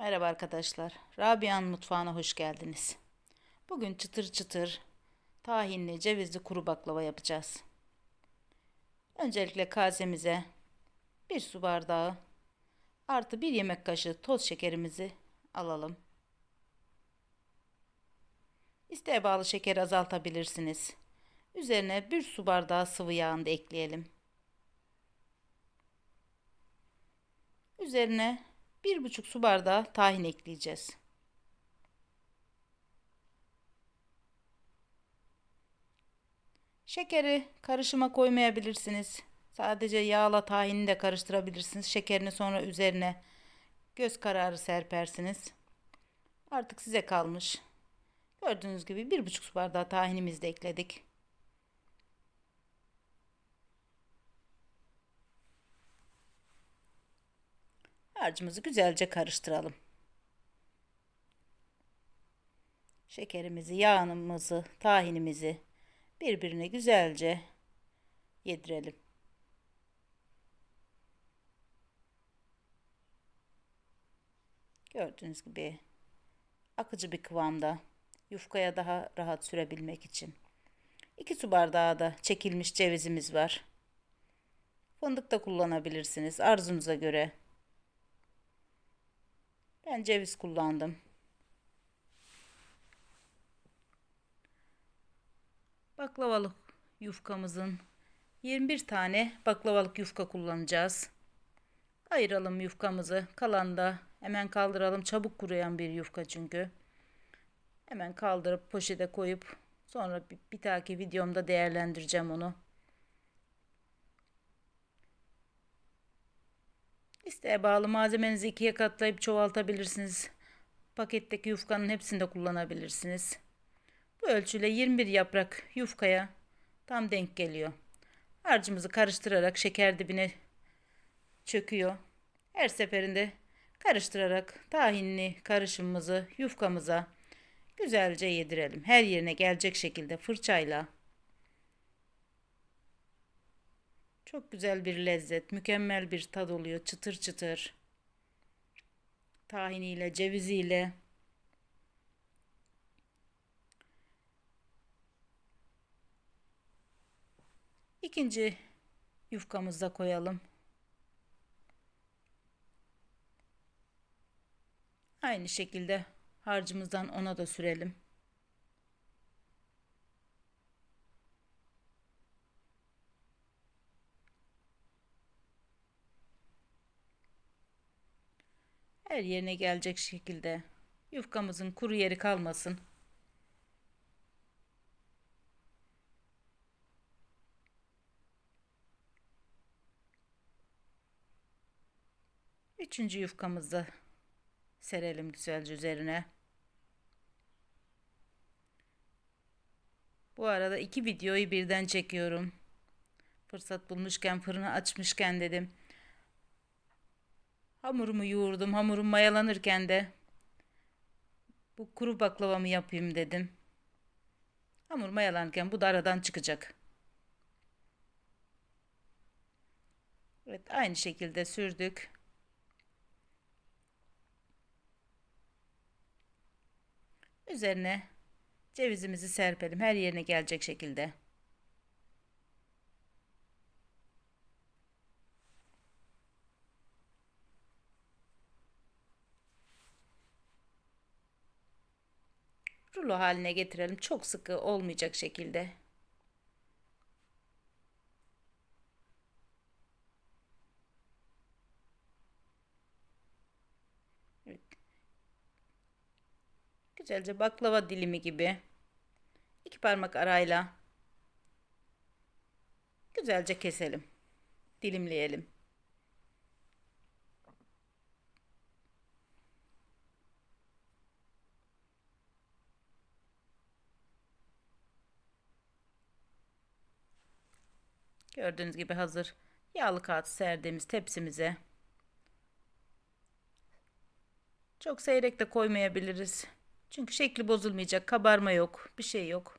Merhaba arkadaşlar. Rabia'nın mutfağına hoş geldiniz. Bugün çıtır çıtır tahinli cevizli kuru baklava yapacağız. Öncelikle kasemize bir su bardağı artı bir yemek kaşığı toz şekerimizi alalım. İsteğe bağlı şekeri azaltabilirsiniz. Üzerine bir su bardağı sıvı yağını da ekleyelim. Üzerine bir buçuk su bardağı tahin ekleyeceğiz. Şekeri karışıma koymayabilirsiniz. Sadece yağla tahini de karıştırabilirsiniz. Şekerini sonra üzerine göz kararı serpersiniz. Artık size kalmış. Gördüğünüz gibi bir buçuk su bardağı tahinimizi de ekledik. Harcımızı güzelce karıştıralım. Şekerimizi, yağımızı, tahinimizi birbirine güzelce yedirelim. Gördüğünüz gibi akıcı bir kıvamda yufkaya daha rahat sürebilmek için. 2 su bardağı da çekilmiş cevizimiz var. Fındık da kullanabilirsiniz arzunuza göre. Ben ceviz kullandım. Baklavalık yufkamızın 21 tane baklavalık yufka kullanacağız. Ayıralım yufkamızı. Kalan da hemen kaldıralım. Çabuk kuruyan bir yufka çünkü. Hemen kaldırıp poşete koyup sonra bir, bir dahaki videomda değerlendireceğim onu. İsteğe bağlı malzemenizi ikiye katlayıp çoğaltabilirsiniz. Paketteki yufkanın hepsini de kullanabilirsiniz. Bu ölçüyle 21 yaprak yufkaya tam denk geliyor. Harcımızı karıştırarak şeker dibine çöküyor. Her seferinde karıştırarak tahinli karışımımızı yufkamıza güzelce yedirelim. Her yerine gelecek şekilde fırçayla Çok güzel bir lezzet, mükemmel bir tad oluyor. Çıtır çıtır. Tahiniyle, ceviziyle. İkinci yufkamızı da koyalım. Aynı şekilde harcımızdan ona da sürelim. Her yerine gelecek şekilde yufkamızın kuru yeri kalmasın. Üçüncü yufkamızı serelim güzelce üzerine. Bu arada iki videoyu birden çekiyorum. Fırsat bulmuşken fırını açmışken dedim. Hamurumu yoğurdum. Hamurum mayalanırken de bu kuru baklavamı yapayım dedim. Hamur mayalanırken bu da aradan çıkacak. Evet aynı şekilde sürdük. Üzerine cevizimizi serpelim her yerine gelecek şekilde. Rulo haline getirelim. Çok sıkı olmayacak şekilde. Güzelce baklava dilimi gibi iki parmak arayla güzelce keselim. Dilimleyelim. Gördüğünüz gibi hazır yağlı kağıt serdiğimiz tepsimize çok seyrek de koymayabiliriz. Çünkü şekli bozulmayacak, kabarma yok, bir şey yok.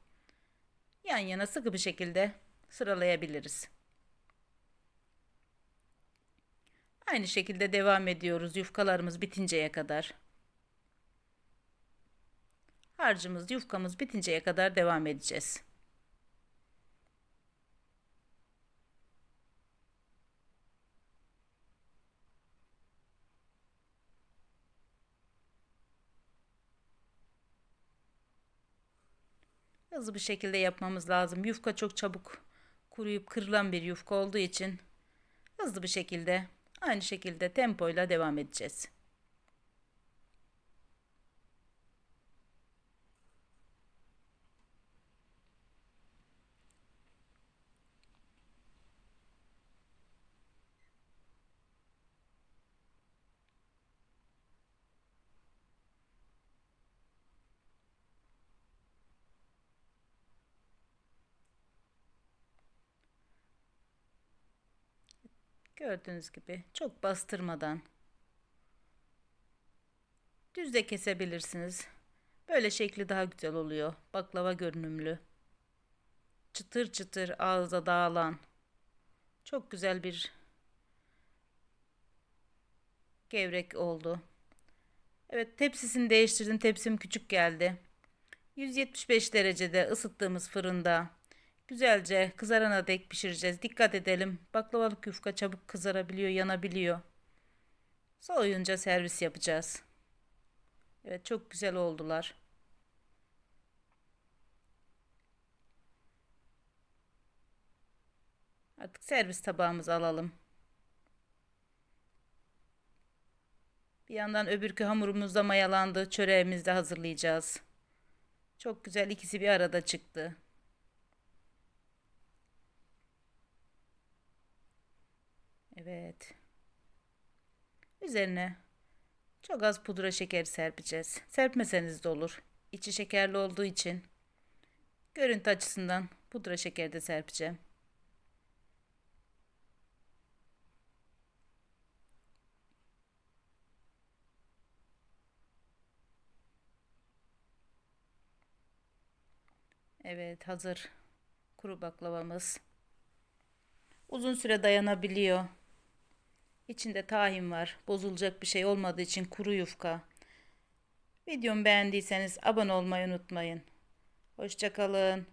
Yan yana sıkı bir şekilde sıralayabiliriz. Aynı şekilde devam ediyoruz yufkalarımız bitinceye kadar. Harcımız, yufkamız bitinceye kadar devam edeceğiz. Hızlı bir şekilde yapmamız lazım. Yufka çok çabuk kuruyup kırılan bir yufka olduğu için hızlı bir şekilde aynı şekilde tempoyla devam edeceğiz. Gördüğünüz gibi çok bastırmadan düz de kesebilirsiniz. Böyle şekli daha güzel oluyor. Baklava görünümlü. Çıtır çıtır ağza dağılan. Çok güzel bir gevrek oldu. Evet tepsisini değiştirdim. Tepsim küçük geldi. 175 derecede ısıttığımız fırında güzelce kızarana dek pişireceğiz. Dikkat edelim. Baklavalık yufka çabuk kızarabiliyor, yanabiliyor. Soğuyunca servis yapacağız. Evet çok güzel oldular. Artık servis tabağımızı alalım. Bir yandan öbürkü hamurumuz da mayalandı. Çöreğimizi de hazırlayacağız. Çok güzel ikisi bir arada çıktı. Evet. Üzerine çok az pudra şekeri serpeceğiz. Serpmeseniz de olur. İçi şekerli olduğu için görüntü açısından pudra şekeri de serpeceğim. Evet hazır kuru baklavamız. Uzun süre dayanabiliyor. İçinde tahin var. Bozulacak bir şey olmadığı için kuru yufka. Videomu beğendiyseniz abone olmayı unutmayın. Hoşçakalın.